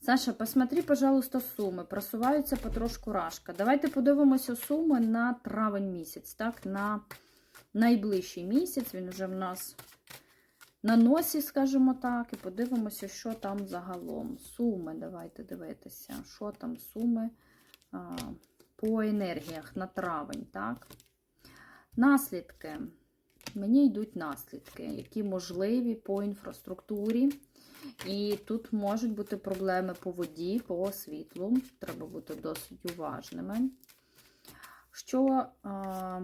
Саша, посмотри, пожалуйста, суми. Просуваються потрошку рашка. Давайте подивимося суми на травень місяць, так? На найближчий місяць. Він вже в нас на носі, скажімо так, і подивимося, що там загалом. Суми, давайте дивитися, що там суми а, по енергіях на травень, так? Наслідки. Мені йдуть наслідки, які можливі по інфраструктурі. І тут можуть бути проблеми по воді, по світлу. Треба бути досить уважними. Що. А,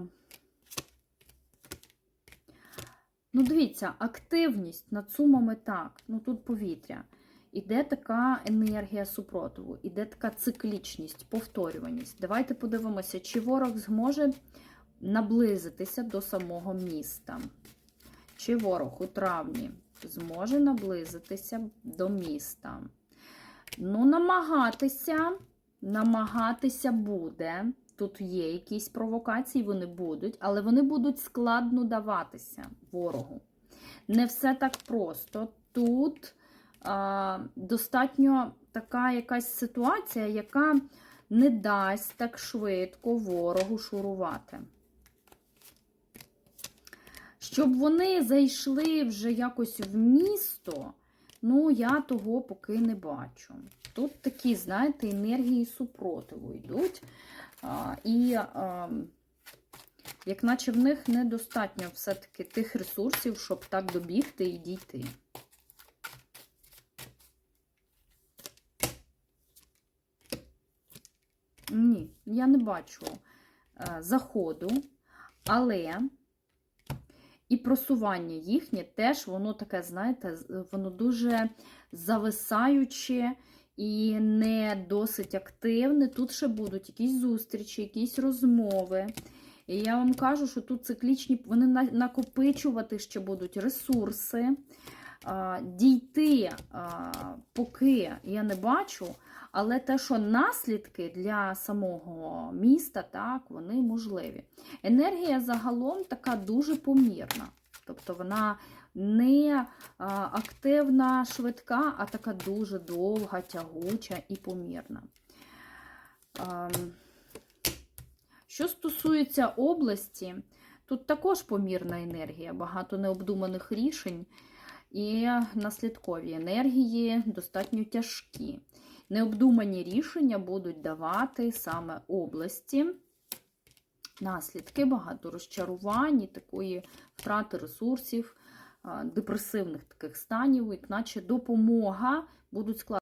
Ну, дивіться, активність над сумами так. Ну тут повітря. Іде така енергія супротиву, іде така циклічність, повторюваність. Давайте подивимося, чи ворог зможе наблизитися до самого міста. Чи ворог у травні зможе наблизитися до міста? Ну, намагатися, намагатися буде. Тут є якісь провокації, вони будуть, але вони будуть складно даватися ворогу. Не все так просто. Тут а, достатньо така якась ситуація, яка не дасть так швидко ворогу шурувати. Щоб вони зайшли вже якось в місто, ну, я того поки не бачу. Тут такі, знаєте, енергії супротиву йдуть. А, і а, як наче в них недостатньо все-таки тих ресурсів, щоб так добігти і дійти. Ні, я не бачу е, заходу, але і просування їхнє теж, воно таке, знаєте, воно дуже зависаюче і не досить активне. Тут ще будуть якісь зустрічі, якісь розмови. І я вам кажу, що тут циклічні, вони накопичувати ще будуть ресурси. Дійти поки я не бачу, але те, що наслідки для самого міста, так, вони можливі. Енергія загалом така дуже помірна. Тобто вона не активна, швидка, а така дуже довга, тягуча і помірна. Що стосується області, тут також помірна енергія, багато необдуманих рішень і наслідкові енергії достатньо тяжкі. Необдумані рішення будуть давати саме області. Наслідки, багато розчарувань, такої втрати ресурсів, депресивних таких станів, як наче допомога будуть складати.